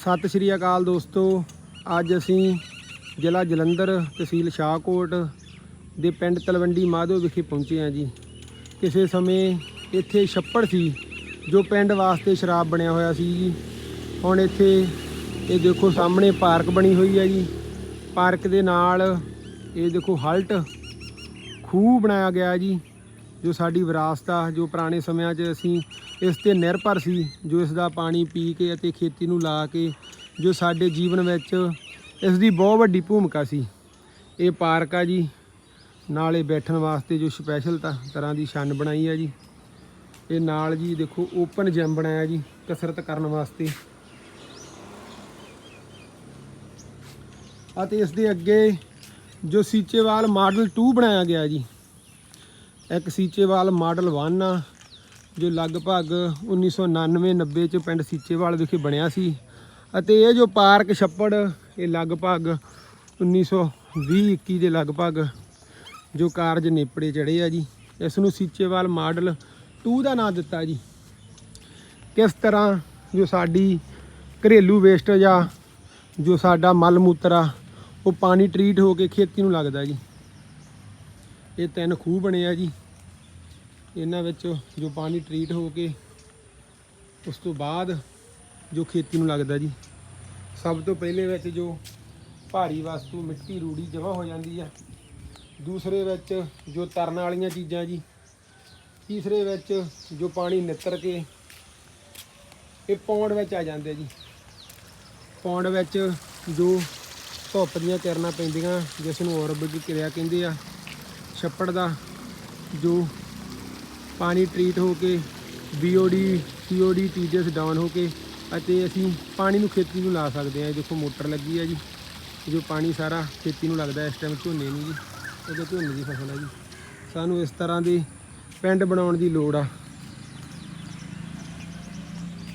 ਸਤਿ ਸ਼੍ਰੀ ਅਕਾਲ ਦੋਸਤੋ। ਅੱਜ ਅਸੀਂ ਜ਼ਿਲ੍ਹਾ ਜਲੰਧਰ ਤਹਿਸੀਲ ਸ਼ਾਹਕੋਟ ਦੇ ਪਿੰਡ ਤਲਵੰਡੀ ਮਾਧੋ ਵਿਖੇ ਪਹੁੰਚੇ ਹਾਂ ਜੀ। ਕਿਸੇ ਸਮੇਂ ਇੱਥੇ ਛੱਪੜ ਸੀ, ਜੋ ਪਿੰਡ ਵਾਸਤੇ ਸ਼ਰਾਬ ਬਣਿਆ ਹੋਇਆ ਸੀ ਜੀ। ਹੁਣ ਇੱਥੇ ਇਹ ਦੇਖੋ ਸਾਹਮਣੇ ਪਾਰਕ ਬਣੀ ਹੋਈ ਹੈ ਜੀ। ਪਾਰਕ ਦੇ ਨਾਲ ਇਹ ਦੇਖੋ ਹਲਟ ਖੂਹ ਬਣਾਇਆ ਗਿਆ ਜੀ। ਜੋ ਸਾਡੀ ਵਿਰਾਸਤ ਆ, ਜੋ ਪੁਰਾਣੇ ਸਮਿਆਂ 'ਚ ਅਸੀਂ ਇਸ ਤੇ ਨਿਰਭਰ ਸੀ, ਜੋ ਇਸ ਦਾ ਪਾਣੀ ਪੀ ਕੇ ਅਤੇ ਖੇਤੀ ਨੂੰ ਲਾ ਕੇ, ਜੋ ਸਾਡੇ ਜੀਵਨ ਵਿੱਚ ਇਸ ਦੀ ਬਹੁਤ ਵੱਡੀ ਭੂਮਿਕਾ ਸੀ। ਇਹ ਪਾਰਕ ਆ ਜੀ, ਨਾਲੇ ਬੈਠਣ ਵਾਸਤੇ ਜੋ ਸਪੈਸ਼ਲ ਤਰ੍ਹਾਂ ਦੀ ਛੰਨ ਬਣਾਈ ਆ ਜੀ। ਇਹ ਨਾਲ ਜੀ ਦੇਖੋ ਓਪਨ ਜਿਮ ਬਣਾਇਆ ਜੀ, ਕਸਰਤ ਕਰਨ ਵਾਸਤੇ। ਅਤੇ ਇਸ ਦੇ ਅੱਗੇ ਜੋ ਸੀਚੇਵਾਲ ਮਾਡਲ 2 ਬਣਾਇਆ ਗਿਆ ਜੀ। ਇੱਕ ਸੀਚੇਵਾਲ ਮਾਡਲ 1 ਆ, ਜੋ ਲਗਭਗ 1999 90 ਚ ਪਿੰਡ ਸੀਚੇਵਾਲ ਵਿਖੇ ਬਣਿਆ ਸੀ। ਅਤੇ ਇਹ ਜੋ ਪਾਰਕ ਛੱਪੜ, ਇਹ ਲਗਭਗ 1920 21 ਦੇ ਲਗਭਗ ਜੋ ਕਾਰਜ ਨੇਪੜੇ ਚੜੇ ਆ ਜੀ। ਇਸ ਨੂੰ ਸੀਚੇਵਾਲ ਮਾਡਲ 2 ਦਾ ਨਾਮ ਦਿੱਤਾ ਜੀ। ਕਿਸ ਤਰ੍ਹਾਂ ਜੋ ਸਾਡੀ ਘਰੇਲੂ ਵੇਸਟੇਜ ਆ ਜੋ ਸਾਡਾ ਮਲ ਮੂਤਰ ਆ ਉਹ ਪਾਣੀ ਟਰੀਟ ਹੋ ਕੇ ਖੇਤੀ ਨੂੰ ਲੱਗਦਾ ਜੀ। ਇਹ ਤਿੰਨ ਖੂਹ ਬਣੇ ਆ ਜੀ। ਇਹਨਾਂ ਵਿੱਚ ਜੋ ਪਾਣੀ ਟਰੀਟ ਹੋ ਕੇ, ਉਸ ਤੋਂ ਬਾਅਦ ਜੋ ਖੇਤੀ ਨੂੰ ਲੱਗਦਾ ਜੀ। ਸਭ ਤੋਂ ਪਹਿਲੇ ਵਿੱਚ ਜੋ ਭਾਰੀ ਵਸਤੂ, ਮਿੱਟੀ, ਰੂੜੀ ਜਮ੍ਹਾਂ ਹੋ ਜਾਂਦੀ ਆ। ਦੂਸਰੇ ਵਿੱਚ ਜੋ ਤਰਨ ਵਾਲੀਆਂ ਚੀਜ਼ਾਂ ਜੀ। ਤੀਸਰੇ ਵਿੱਚ ਜੋ ਪਾਣੀ ਨਿੱਤਰ ਕੇ, ਇਹ ਪੌਂਡ ਵਿੱਚ ਆ ਜਾਂਦੇ ਜੀ। ਪੌਂਡ ਵਿੱਚ ਜੋ ਧੁੱਪ ਦੀਆਂ ਕਿਰਨਾਂ ਪੈਂਦੀਆਂ, ਜਿਸ ਨੂੰ ਔਰਬਿਕ ਕਿਰਿਆ ਕਹਿੰਦੇ ਆ। ਛੱਪੜ ਦਾ ਜੋ ਪਾਣੀ ਟਰੀਟ ਹੋ ਕੇ ਬੀਓਡੀ ਸੀਓਡੀ ਟੀਡੀਐਸ ਡਾਊਨ ਹੋ ਕੇ ਅਤੇ ਅਸੀਂ ਪਾਣੀ ਨੂੰ ਖੇਤੀ ਨੂੰ ਲਾ ਸਕਦੇ ਹਾਂ। ਦੇਖੋ ਮੋਟਰ ਲੱਗੀ ਹੈ ਜੀ, ਜੋ ਪਾਣੀ ਸਾਰਾ ਖੇਤੀ ਨੂੰ ਲੱਗਦਾ ਇਸ ਟਾਈਮ ਝੋਨੇ ਨੂੰ ਜੀ। ਇਹਦੇ ਝੋਨੇ ਦੀ ਫਸਲ ਹੈ ਜੀ। ਸਾਨੂੰ ਇਸ ਤਰ੍ਹਾਂ ਦੇ ਪਿੰਡ ਬਣਾਉਣ ਦੀ ਲੋੜ ਆ।